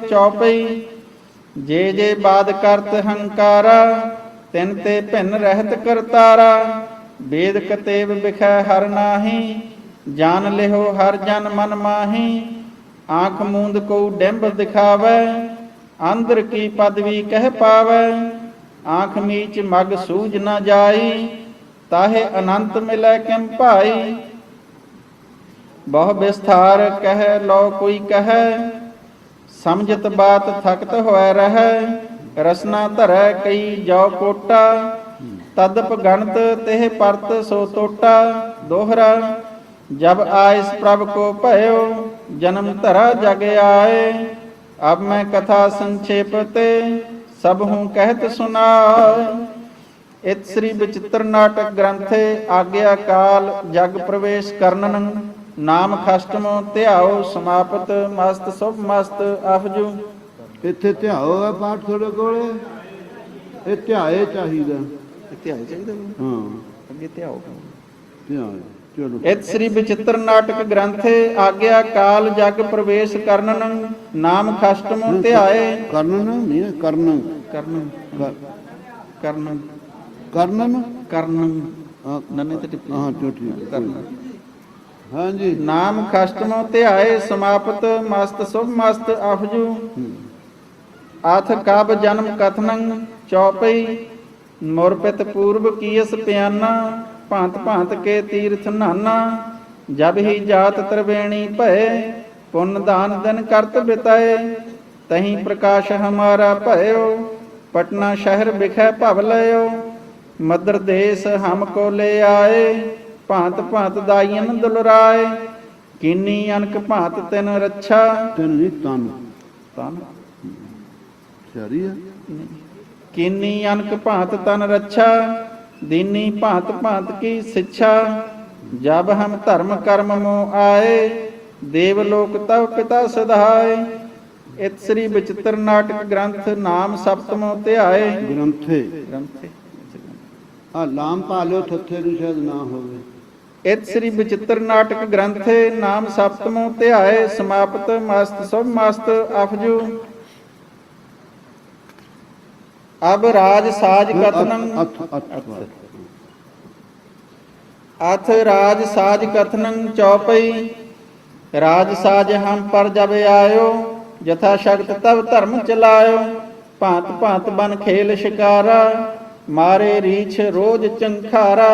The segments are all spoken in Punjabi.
ਚੌਪਈ, ਜੇ ਜੇ ਬਾਦ ਕਰਤ ਹੰਕਾਰਾ, ਤਿਨ ਤੇ ਭਿੰਨ ਰਹਿਤ ਕਰਤਾਰਾ ਵੇਦ ਕਤੇਬ ਵਿਖੈ ਹਰ ਨਾਹੀ ਜਾਣ ਲਿਓ ਹਰ ਜਨ ਮਨ ਮਾਹੀ, ਆਂਖ ਮੂੰਦ ਕੋ ਡਿੰਬ ਦਿਖਾਵੈ, ਅੰਦਰ ਕੀ ਪਦਵੀ ਕਹਿ ਪਾਵੈ, ਆਂਖ ਮੀਚ ਮਗ ਸੂਝ ਨਾ ਜਾਈ, ਤਾਹੇ ਅਨੰਤ ਮਿਲੈ ਕਿਮ ਭਾਈ। ਬਹੁ ਵਿਸਥਾਰ ਕਹਿ ਲੋ ਕੋਈ ਕਹਿ ਸਮਝਤ ਬਾਤ ਥਕਤ ਹੋਇ ਰਹੈ, ਰਸਨਾ ਧਰੈ ਕਈ ਜੋ ਕੋਟਾ, ਤਦਪ ਗਣਤ ਤਿਹ ਪਰਤ ਸੋ ਟੋਟਾ ਦੋਹਰਾ, ਜਬ ਆਇਸ ਪ੍ਰਭ ਕੋ ਭਇਓ, ਜਨਮ ਧਰਾ ਜਗ ਆਏ। ਅਬ ਮੈਂ ਕਥਾ ਸੰਖੇਪ ਤੇ ਸਭ ਹੂੰ ਕਹਿਤ ਸੁਨਾਏ। ਇਤ ਸ੍ਰੀ ਬਚਿੱਤਰ ਨਾਟਕ ਗ੍ਰੰਥੇ ਆਗਿਆ ਕਾਲ ਜਗ ਪ੍ਰਵੇਸ਼ ਕਰਨਨ ਨਾਮ ਖਸ਼ਟਮੋ ਧਿਆਓ ਸਮਾਪਤ ਮਸਤ ਸੁਭ ਮਸਤ ਅਫਜੂ। ਇੱਥੇ ਧਿਆਓ ਹੈ ਪਾਠ ਤੁਹਾਡੇ ਕੋਲੇ? ਇਹ ਧਿਆਏ ਚਾਹੀਦਾ। ਧਿਆਏ ਚਾਹੀਦਾ ਹਾਂ। ਅੱਗੇ ਧਿਆਓ ਧਿਆਏ ਚਲੋ। ਇਤ ਸ੍ਰੀ ਬਚਿੱਤਰ ਨਾਟਕ ਗ੍ਰੰਥੇ ਆਗਿਆ ਕਾਲ ਜਗ ਪ੍ਰਵੇਸ਼ ਕਰਨਨ ਨਾਮ ਖਸ਼ਟਮੋ ਧਿਆਏ। ਕਰਨ ਨਹੀਂ ਕਰਨ। ਕਰਨ। ਕਰ- ਕਰਨ। ਕਰਨ? ਕਰਨ। ਨੰਨੇ ਤੇ ਟਿੱਪੀ ਹਾਂ ਹੈ। ਕਰਨ। ਹਾਂਜੀ, ਨਾਮ ਖਸ਼ਟਮੋ ਧਿਆਏ ਸਮਾਪਤ, ਮਸਤ ਸੁਭ ਮਸਤ ਅਫਜੂ ਆਥ ਕਬ ਜਨਮ ਕਥਨੰ ਚੌਪਈ ਮੁਰਪਿਤ ਪੂਰਬ ਕੀਸ ਪਿਆਨਾ, ਭਾਂਤ ਭਾਂਤ ਕੇ ਤੀਰਥ ਨਾਨਾ। ਜਬ ਹੀ ਜਾਤ ਤਰਵੇਣੀ ਭਏ, ਪੁੰਨ ਦਾਨ ਦਿਨ ਕਰਤ ਬਿਤਾਏ। ਤਹੀਂ ਪ੍ਰਕਾਸ਼ ਹਮਾਰਾ ਭਇਓ, ਪਟਨਾ ਸ਼ਹਿਰ ਵਿਖੇ ਭਵ ਲਿਓ ਮਦਰ ਦੇਸ ਹਮ ਕੋ ਲੈ ਆਏ। ਭਾਂਤ ਭਾਂਤ ਦਾਈਨ ਦੁਲਰਾਏ ਕੀਨੀ ਅਨਕ ਭਾਂਤ ਤਿਨ ਰੱਛਾ। ਤਨ ਨਹੀਂ ਤਨ। ਤਨ। ਹੈ ਕੀਨੀ ਅਨਕ ਭਾਂਤ ਤਨ ਰੱਛਾ ਦੀਨੀ ਭਾਂਤ ਭਾਂਤ ਕੀ ਸਿੱਛਾ। ਜਬ ਹਮ ਧਰਮ ਕਰਮ ਮੋ ਆਏ ਦੇਵ ਲੋਕ ਤਵ ਪਿਤਾ ਸਧਾਏ। ਇਤ ਸ੍ਰੀ ਬਚਿੱਤਰ ਨਾਟਕ ਗ੍ਰੰਥ ਨਾਮ ਸਪਤਮੋ ਧਿਆਏ। ਗ੍ਰੰਥੇ। ਗ੍ਰੰਥੇ। ਆ ਲਾਮ ਪਾ ਲਿਓ ਥੱਥੇ ਨੂੰ ਸ਼ਾਇਦ ਨਾ ਹੋਵੇ। ਇਤ ਸ੍ਰੀ ਬਚਿੱਤਰ ਨਾਟਕ ਗ੍ਰੰਥੇ ਨਾਮ ਸਪਤਮੋ ਧਿਆਏ ਸਮਾਪਤ ਮਸਤ ਸਭ ਮਸਤ ਅਫਜੂ। ਅਬ ਰਾਜ ਸਾਜ ਕਥਨੰ। ਅਥ ਅਥ ਰਾਜ ਸਾਜ ਕਥਨੰ ਚੌਪਈ ਰਾਜ ਸਾਜ ਹਮ ਪਰ ਜਬ ਆਇਓ, ਜਥਾ ਸ਼ਕਤ ਤਬ ਧਰਮ ਚਲਾਇਓ। ਭਾਂਤ ਭਾਂਤ ਬਨ ਖੇਲ ਸ਼ਿਕਾਰਾ, ਮਾਰੇ ਰੀਛ ਰੋਜ ਚੰਖਾਰਾ।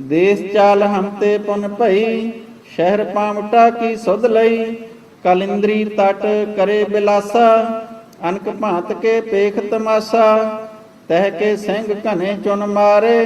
ਦੇਸ ਚਾਲ ਹਮਤੇ ਪੁਨ ਭਈ, ਸ਼ਹਿਰ ਪਾਮਟਾ ਕੀ ਸੁਧ ਲਈ ਕਲਿੰਦਰੀ ਤਟ ਕਰੇ ਬਿਲਾਸਾ, ਅਨਕ ਭਾਂਤ ਕੇ ਪੇਖ ਤਮਾਸਾ, ਤਹਿ ਕੇ ਸਿੰਘ ਘਨੇ ਚੁਨ ਮਾਰੇ।